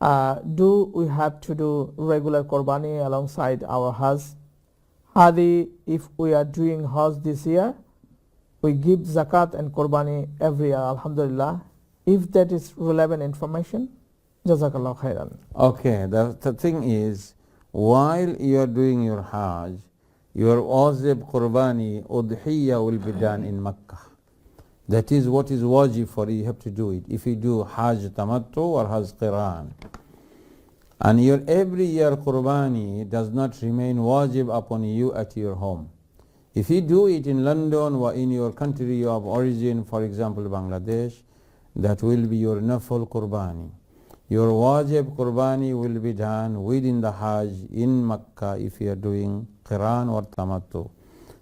uh, do we have to do regular Qurbani alongside our Hajj? Hadi, if we are doing Hajj this year, we give zakat and Qurbani every year, Alhamdulillah. If that is relevant information, Jazakallah khairan. Okay, the, the thing is, while you are doing your Hajj, your wajib qurbani udhiyya will be done in Makkah. That is what is wajib for you, you have to do it. If you do Hajj tamattu or Hajj qiran. And your every year qurbani does not remain wajib upon you at your home. If you do it in London or in your country of origin, for example Bangladesh, that will be your nafal qurbani. Your wajib qurbani will be done within the Hajj in Makkah if you are doing Qiran or Tamattu.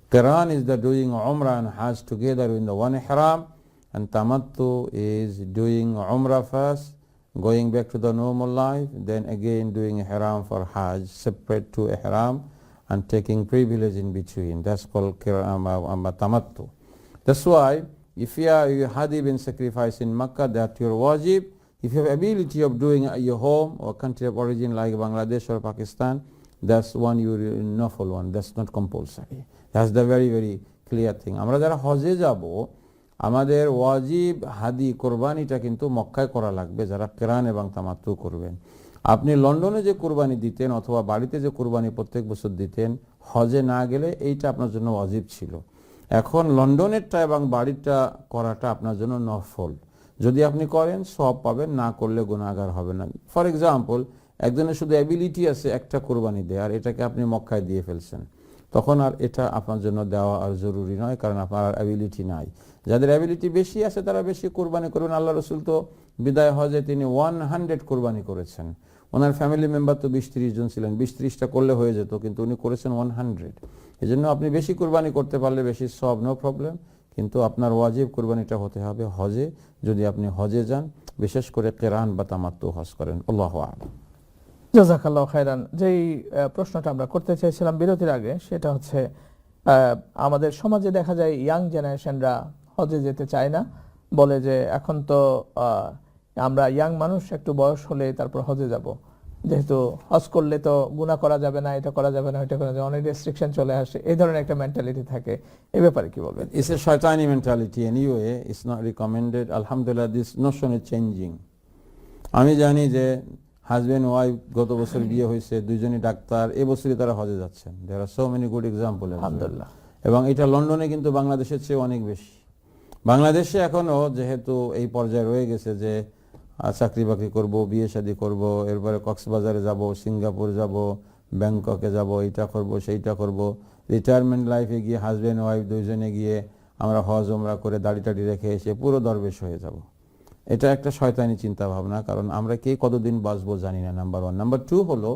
Qiran is the doing Umrah and Hajj together in the one ihram and Tamattu is doing Umrah first, going back to the normal life, then again doing ihram for Hajj, separate to ihram and taking privilege in between. That's called Qiran, Tamattu. That's why if you, are, you had been sacrificed in Makkah, that your wajib, if you have ability of doing at your home or country of origin like Bangladesh or Pakistan, that's one you nafal one, that's not compulsory. That's the very very clear thing. আমরা যারা হজে যাব আমাদের ওয়াজিব হাদি কোরবানিটা কিন্তু মক্কায় করা লাগবে যারা কেরান এবং তামাত্তু করবেন। আপনি লন্ডনে যে কোরবানি দিতেন অথবা বাড়িতে যে কোরবানি প্রত্যেক বছর দিতেন হজে না গেলে এইটা আপনার জন্য ওয়াজিব ছিল। এখন লন্ডনেরটা এবং বাড়িটা করাটা আপনার জন্য নফল। যদি আপনি করেন সব পাবেন না করলে গুণাগার হবে না। ফর এক্সাম্পল একজনের শুধু অ্যাবিলিটি আছে একটা কোরবানি দেয়, আর এটাকে আপনি মক্কায় দিয়ে ফেলছেন। তখন আর এটা আপনার জন্য দেওয়া আর জরুরি নয়, কারণ আপনার অ্যাবিলিটি নাই। যাদের অ্যাবিলিটি বেশি আছে তারা বেশি কোরবানি করবেন আল্লাহ রসুল তো বিদায় হজে তিনি ওয়ান হান্ড্রেড কোরবানি করেছেন। ওনার ফ্যামিলি মেম্বার তো বিশ ত্রিশ জন ছিলেন। বিশ ত্রিশটা করলে হয়ে যেত, কিন্তু উনি করেছেন ওয়ান হান্ড্রেড এই জন্য আপনি বেশি কোরবানি করতে পারলে বেশি সব নো প্রবলেম কিন্তু আপনার ওয়াজিব কোরবানিটা হতে হবে হজে। যদি আপনি হজে যান, বিশেষ করে কেরান বা তামাত্তু হজ করেন। আল্লাহ আলম। জাজাকাল্লাহ খাইরান যেই প্রশ্নটা আমরা করতে চাইছিলাম বিরতির আগে সেটা হচ্ছে আমাদের সমাজে দেখা যায় ইয়াং জেনারেশনরা হজে যেতে চায় না বলে যে এখন তো আমরা ইয়াং মানুষ একটু বয়স হলে তারপর হজে যাব যেহেতু হজ করলে তো গুণা করা যাবে না এটা করা যাবে না এটা করা যাবে অনেক রেস্ট্রিকশন চলে আসে এই ধরনের একটা মেন্টালিটি থাকে এই ব্যাপারে কি বলবেন It's a shaitani mentality anyway. It's not recommended. Alhamdulillah, this notion is changing. আমি জানি যে হাজবেন্ড ওয়াইফ গত বছর বিয়ে হয়েছে দুইজনই ডাক্তার এবছরই তারা হজে যাচ্ছেন। There are so many good example আলহামদুলিল্লাহ। এবং এটা লন্ডনে কিন্তু বাংলাদেশের চেয়ে অনেক বেশি। বাংলাদেশে এখনও যেহেতু এই পর্যায়ে রয়ে গেছে যে চাকরি বাকরি করব বিয়ে শাদি করব এরপরে কক্সবাজারে যাব সিঙ্গাপুর যাব ব্যাংককে যাব এইটা করব সেইটা করব। রিটায়ারমেন্ট লাইফে গিয়ে হাজব্যান্ড ওয়াইফ দুইজনে গিয়ে আমরা হজ ওমরা করে দাড়ি টাড়ি রেখে এসে পুরো দরবেশ হয়ে যাব। এটা একটা শয়তানি চিন্তা ভাবনা কারণ আমরা কে কতদিন বাঁচবো জানি না নাম্বার ওয়ান নাম্বার টু হলো,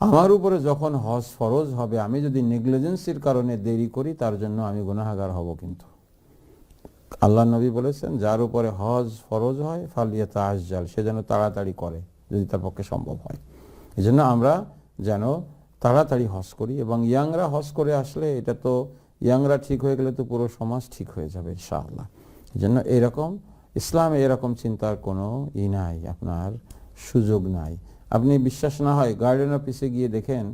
আমার উপরে যখন হজ ফরজ হবে, আমি যদি নেগলিজেন্সির কারণে দেরি করি, তার জন্য আমি গুনাহাগার হব কিন্তু। আল্লাহ নবী বলেছেন, যার উপরে হজ ফরজ হয় ফালিয়া তাহাজাল সে যেন তাড়াতাড়ি করে, যদি তার পক্ষে সম্ভব হয়। এই জন্য আমরা যেন তাড়াতাড়ি হজ করি, এবং ইয়াংরা হজ করে আসলে এটা তো, ইয়াংরা ঠিক হয়ে গেলে তো পুরো সমাজ ঠিক হয়ে যাবে, ইনশাআল্লাহ। এই জন্য এরকম ইসলামে এরকম চিন্তার কোনো ই নাই, আপনার সুযোগ নাই। আপনি বিশ্বাস না হয় গার্ডেন অফিসে গিয়ে দেখেন,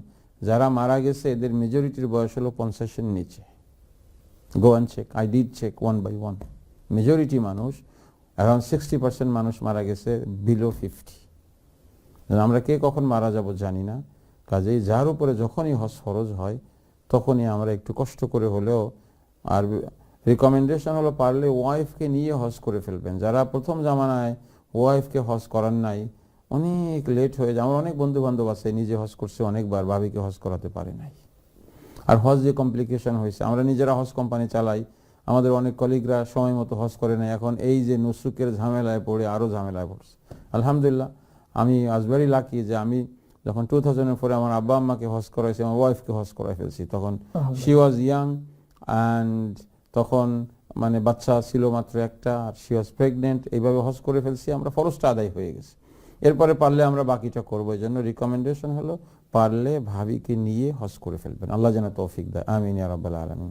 যারা মারা গেছে, এদের মেজরিটির বয়স হলো পঞ্চাশের নিচে। Go and check I did check one by one majority মানুষ অ্যারাউন্ড সিক্সটি পার্সেন্ট মানুষ মারা গেছে বিলো ফিফটি আমরা কে কখন মারা যাব জানি না। কাজেই যার উপরে যখনই হজ ফরজ হয়, তখনই আমরা একটু কষ্ট করে হলেও আর রিকমেন্ডেশন হলো পারলে ওয়াইফকে নিয়ে হজ করে ফেলবেন। যারা প্রথম জামানায় ওয়াইফকে হজ করার নাই অনেক লেট হয়ে যায়। আমার অনেক বন্ধু বান্ধব আছে নিজে হজ করছে অনেকবার ভাবিকে হজ করাতে পারে নাই। আর হজ যে কমপ্লিকেশন হয়েছে আমরা নিজেরা হজ কোম্পানি চালাই আমাদের অনেক কলিগরা সময় মতো হজ করে নেয়। এখন এই যে নুসুকের ঝামেলায় পড়ে আরও ঝামেলায় পড়ছে। আলহামদুলিল্লাহ আমি আজ ভেরি লাকি যে আমি যখন টু থাউজেন্ডের পরে আমার আব্বা আম্মাকে হজ করাইছি আমার ওয়াইফকে হজ করাই ফেলছি। তখন শি ওয়াজ ইয়াং অ্যান্ড তখন মানে বাচ্চা ছিল মাত্র একটা আর শি ওয়াজ প্রেগনেন্ট এইভাবে হজ করে ফেলছি, আমরা ফরজটা আদায় হয়ে গেছে। এরপরে পারলে আমরা বাকিটা করব, এই জন্য রিকমেন্ডেশন হলো, পারলে ভাবিকে নিয়ে হজ করে ফেলবেন। আল্লাহ যেন তৌফিক দেয়। আমিন রাব্বাল আলামিন।